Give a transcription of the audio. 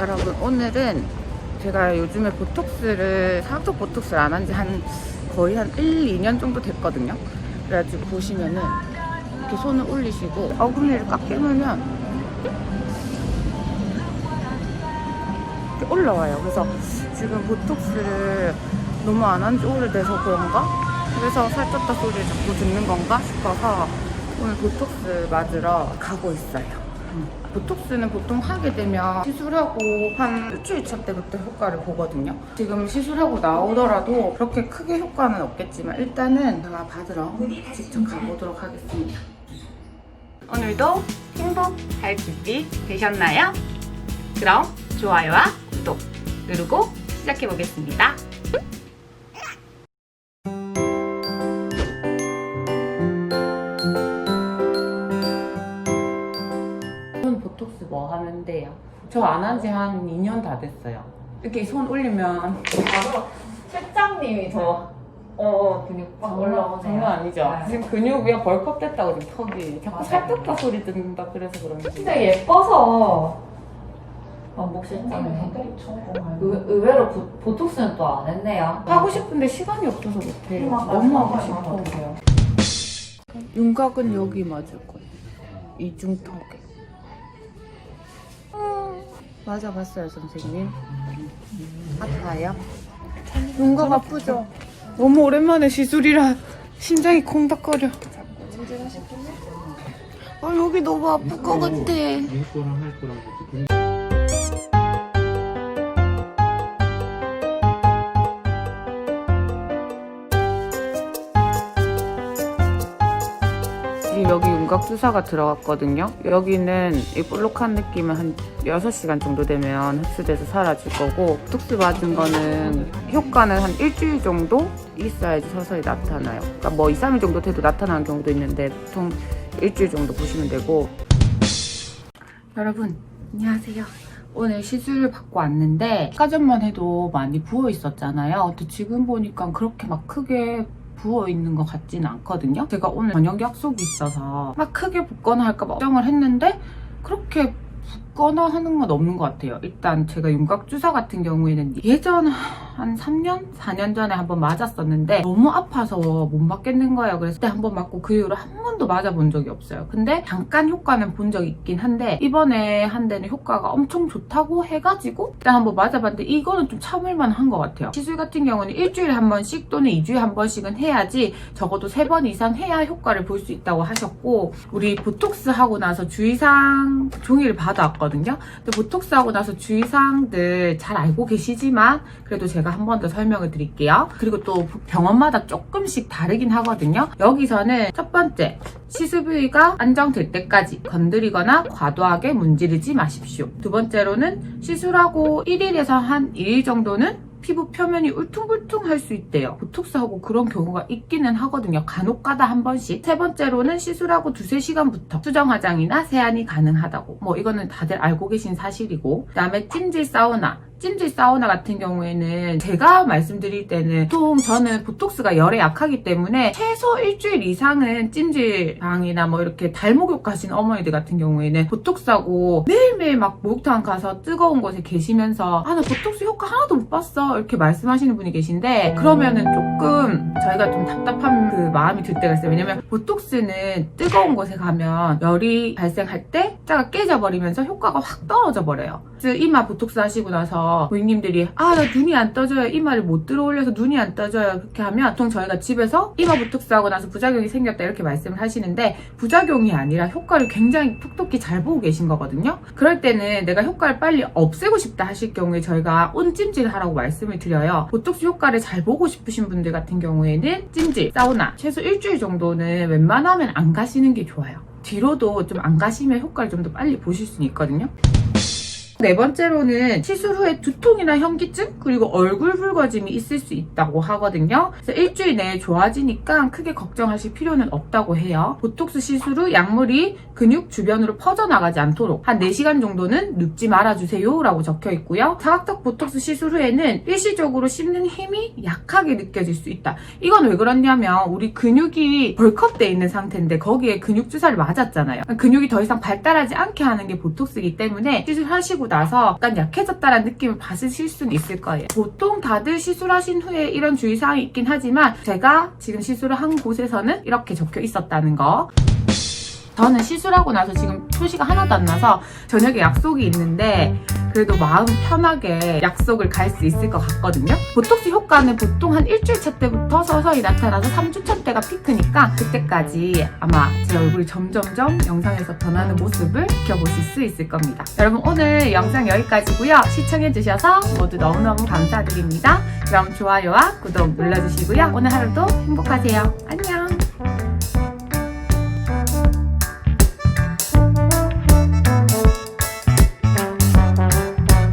여러분 오늘은 제가 요즘에 보톡스를 사각턱 보톡스를 안 한 지 한 거의 한 1, 2년 정도 됐거든요. 그래가지고 보시면은 이렇게 손을 올리시고 어금니를 꽉 깨물면 이렇게 올라와요. 그래서 지금 보톡스를 너무 안 한 지 오래돼서 그런가? 그래서 살쪘다 소리를 자꾸 듣는 건가 싶어서 오늘 보톡스 맞으러 가고 있어요. 보톡스는 보통 하게 되면 시술하고 한 일주일 차 때부터 효과를 보거든요. 지금 시술하고 나오더라도 그렇게 크게 효과는 없겠지만 일단은 제가 받으러 직접 가보도록 하겠습니다. 오늘도 행복할 준비 되셨나요? 그럼 좋아요와 구독 누르고 시작해 보겠습니다. 손 보톡스 뭐 하면 돼요? 저 안 한 지 한 2년 다 됐어요. 이렇게 손 올리면 바로 실장님이 더 어, 근육 빡 올라오네요. 장난 아니죠? 네. 지금 근육이 벌컥 됐다고 지금 턱이 자꾸 맞아요. 살쪘다 소리 듣는다 그래서 그런지 근데 예뻐서 원복 실장님 의- 의외로 보, 보톡스는 또 안 했네요. 하고 싶은데 시간이 없어서 못해 음. 너무 하고. 싶어요 윤곽은 여기 맞을 거예요 이중턱에 음, 맞아봤어요 선생님 아파요? 윤곽 아프죠? 너무 오랜만에 시술이라 심장이 콩닥거려 아 여기 너무 아플 것 같아 할 거랑 할 거랑 지금 여기 윤곽 주사가 들어갔거든요. 여기는 이 볼록한 느낌은 한 6시간 정도 되면 흡수돼서 사라질 거고 툭스 맞은 거는 효과는 한 일주일 정도 있어야지 서서히 나타나요. 그러니까 뭐 2, 3일 정도 돼도 나타나는 경우도 있는데 보통 일주일 정도 보시면 되고 여러분 안녕하세요. 오늘 시술을 받고 왔는데 아까 전만 해도 많이 부어 있었잖아요. 근데 지금 보니까 그렇게 막 크게 부어 있는 것 같지는 않거든요. 제가 오늘 저녁 약속이 있어서 막 크게 붓거나 할까 봐 걱정을 했는데 그렇게 붓거나 하는 건 없는 것 같아요. 일단 제가 윤곽 주사 같은 경우에는 예전 한 3년, 4년 전에 한번 맞았었는데 너무 아파서 못 맞겠는 거예요. 그래서 그때 한번 맞고 그 이후로 한 번도 맞아본 적이 없어요. 근데 잠깐 효과는 본 적이 있긴 한데 이번에 한 데는 효과가 엄청 좋다고 해가지고 일단 한번 맞아봤는데 이거는 좀 참을만 한 것 같아요. 시술 같은 경우는 일주일에 한 번씩 또는 2주에 한 번씩은 해야지 적어도 3번 이상 해야 효과를 볼 수 있다고 하셨고 우리 보톡스 하고 나서 주의사항 종이를 받아왔거든요. 근데 보톡스 하고 나서 주의사항들 잘 알고 계시지만 그래도 제가 한 번 더 설명을 드릴게요. 그리고 또 병원마다 조금씩 다르긴 하거든요. 여기서는 첫 번째 시술 부위가 안정될 때까지 건드리거나 과도하게 문지르지 마십시오. 두 번째로는 시술하고 1일에서 한 2일 정도는 피부 표면이 울퉁불퉁할 수 있대요. 보톡스하고 그런 경우가 있기는 하거든요. 간혹 가다 한 번씩. 세 번째로는 시술하고 두세 시간부터 수정 화장이나 세안이 가능하다고. 뭐 이거는 다들 알고 계신 사실이고. 그 다음에 찜질 사우나. 찜질 사우나 같은 경우에는 제가 말씀드릴 때는 보통 저는 보톡스가 열에 약하기 때문에 최소 일주일 이상은 찜질방이나 뭐 이렇게 달목욕 가신 어머니들 같은 경우에는 보톡스하고 매일매일 막 목욕탕 가서 뜨거운 곳에 계시면서 아 나 보톡스 효과 하나도 못 봤어. 이렇게 말씀하시는 분이 계신데 그러면은 조금 저희가 좀 답답한 그 마음이 들 때가 있어요. 왜냐면 보톡스는 뜨거운 곳에 가면 열이 발생할 때 짜가 깨져버리면서 효과가 확 떨어져 버려요. 이마 보톡스 하시고 나서 고객님들이 아 나 눈이 안 떠져요. 이마를 못 들어올려서 눈이 안 떠져요. 그렇게 하면 보통 저희가 집에서 이마 보톡스 하고 나서 부작용이 생겼다 이렇게 말씀을 하시는데 부작용이 아니라 효과를 굉장히 톡톡히 잘 보고 계신 거거든요. 그럴 때는 내가 효과를 빨리 없애고 싶다 하실 경우에 저희가 온찜질 하라고 말씀을 드려요. 보톡스 효과를 잘 보고 싶으신 분들 같은 경우에는 찜질, 사우나 최소 일주일 정도는 웬만하면 안 가시는 게 좋아요. 뒤로도 좀 안 가시면 효과를 좀 더 빨리 보실 수 있거든요 네 번째로는 시술 후에 두통이나 현기증 그리고 얼굴 붉어짐이 있을 수 있다고 하거든요. 그래서 일주일 내에 좋아지니까 크게 걱정하실 필요는 없다고 해요. 보톡스 시술 후 약물이 근육 주변으로 퍼져나가지 않도록 한 4시간 정도는 눕지 말아주세요 라고 적혀 있고요. 사각턱 보톡스 시술 후에는 일시적으로 씹는 힘이 약하게 느껴질 수 있다. 이건 왜 그렇냐면 우리 근육이 벌컥돼 있는 상태인데 거기에 근육 주사를 맞았잖아요. 근육이 더 이상 발달하지 않게 하는 게 보톡스이기 때문에 시술하시고 나서 약간 약해졌다라는 느낌을 받으실 수는 있을 거예요. 보통 다들 시술하신 후에 이런 주의사항이 있긴 하지만 제가 지금 시술을 한 곳에서는 이렇게 적혀 있었다는 거. 저는 시술하고 나서 지금 표시가 하나도 안 나서 저녁에 약속이 있는데 그래도 마음 편하게 약속을 갈 수 있을 것 같거든요. 보톡스 효과는 보통 한 일주일 차 때부터 서서히 나타나서 3주 차 때가 피크니까 그때까지 아마 제 얼굴이 점점점 영상에서 변하는 모습을 지켜보실 수 있을 겁니다. 여러분 오늘 영상 여기까지고요. 시청해주셔서 모두 너무너무 감사드립니다. 그럼 좋아요와 구독 눌러주시고요. 오늘 하루도 행복하세요. 안녕!